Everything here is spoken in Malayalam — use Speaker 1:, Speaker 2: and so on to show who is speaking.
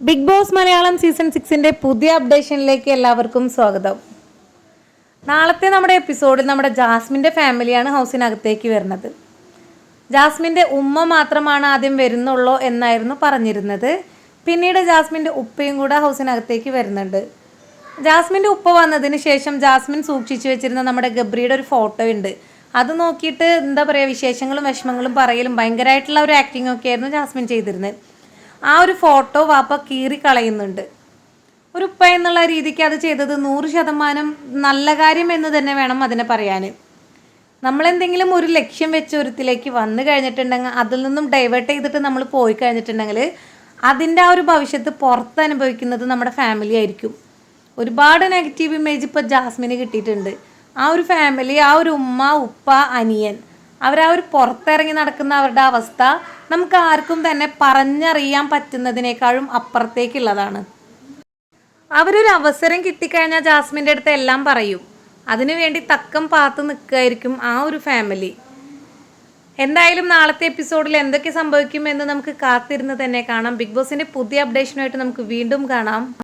Speaker 1: ബിഗ് ബോസ് മലയാളം സീസൺ സിക്സിന്റെ പുതിയ അപ്ഡേഷനിലേക്ക് എല്ലാവർക്കും സ്വാഗതം. നാളത്തെ നമ്മുടെ എപ്പിസോഡിൽ നമ്മുടെ ജാസ്മിന്റെ ഫാമിലിയാണ് ഹൗസിനകത്തേക്ക് വരുന്നത്. ജാസ്മിന്റെ ഉമ്മ മാത്രമാണ് ആദ്യം വരുന്നുള്ളൂ എന്നായിരുന്നു പറഞ്ഞിരുന്നത്. പിന്നീട് ജാസ്മിന്റെ ഉപ്പയും കൂടെ ഹൗസിനകത്തേക്ക് വരുന്നുണ്ട്. ജാസ്മിന്റെ ഉപ്പ വന്നതിന് ശേഷം ജാസ്മിൻ സൂക്ഷിച്ചു വെച്ചിരുന്ന നമ്മുടെ ഗബ്രിയുടെ ഒരു ഫോട്ടോ ഉണ്ട്. അത് നോക്കിയിട്ട് എന്താ പറയുക വിശേഷങ്ങളും വിഷമങ്ങളും പറയലും ഭയങ്കരമായിട്ടുള്ള ഒരു ആക്ടിംഗ് ഒക്കെ ആയിരുന്നു ജാസ്മിൻ ചെയ്തിരുന്നത്. ആ ഒരു ഫോട്ടോ വാപ്പ കീറി കളയുന്നുണ്ട്. ഒരു ഉപ്പ എന്നുള്ള രീതിക്ക് അത് ചെയ്തത് നൂറ് ശതമാനം നല്ല കാര്യം എന്ന് തന്നെ വേണം അതിനെ പറയാൻ നമ്മളെന്തെങ്കിലും ഒരു ലക്ഷ്യം വെച്ച് ഒരുത്തിലേക്ക് വന്നു കഴിഞ്ഞിട്ടുണ്ടെങ്കിൽ അതിൽ നിന്നും ഡൈവേർട്ട് ചെയ്തിട്ട് നമ്മൾ പോയി കഴിഞ്ഞിട്ടുണ്ടെങ്കിൽ അതിന്റെ ആ ഒരു ഭവിഷ്യത്ത് പുറത്ത് അനുഭവിക്കുന്നത് നമ്മുടെ ഫാമിലി ആയിരിക്കും. ഒരുപാട് നെഗറ്റീവ് ഇമേജ് ഇപ്പോൾ ജാസ്മിന് കിട്ടിയിട്ടുണ്ട്. ആ ഒരു ഫാമിലി ആ ഒരു ഉമ്മ ഉപ്പ അനിയൻ അവർ ആ ഒരു പുറത്തിറങ്ങി നടക്കുന്ന അവരുടെ അവസ്ഥ നമുക്ക് ആർക്കും തന്നെ പറഞ്ഞറിയാൻ പറ്റുന്നതിനേക്കാളും അപ്പുറത്തേക്കുള്ളതാണ്. അവരൊരു അവസരം കിട്ടിക്കഴിഞ്ഞാൽ ജാസ്മിന്റെ അടുത്ത് എല്ലാം പറയും. അതിനുവേണ്ടി തക്കം പാത്ത് നിൽക്കുകയായിരിക്കും ആ ഒരു ഫാമിലി. എന്തായാലും നാളത്തെ എപ്പിസോഡിൽ എന്തൊക്കെ സംഭവിക്കുമെന്ന് നമുക്ക് കാത്തിരുന്ന് തന്നെ കാണാം. ബിഗ് ബോസിന്റെ പുതിയ അപ്ഡേഷനുമായിട്ട് നമുക്ക് വീണ്ടും കാണാം.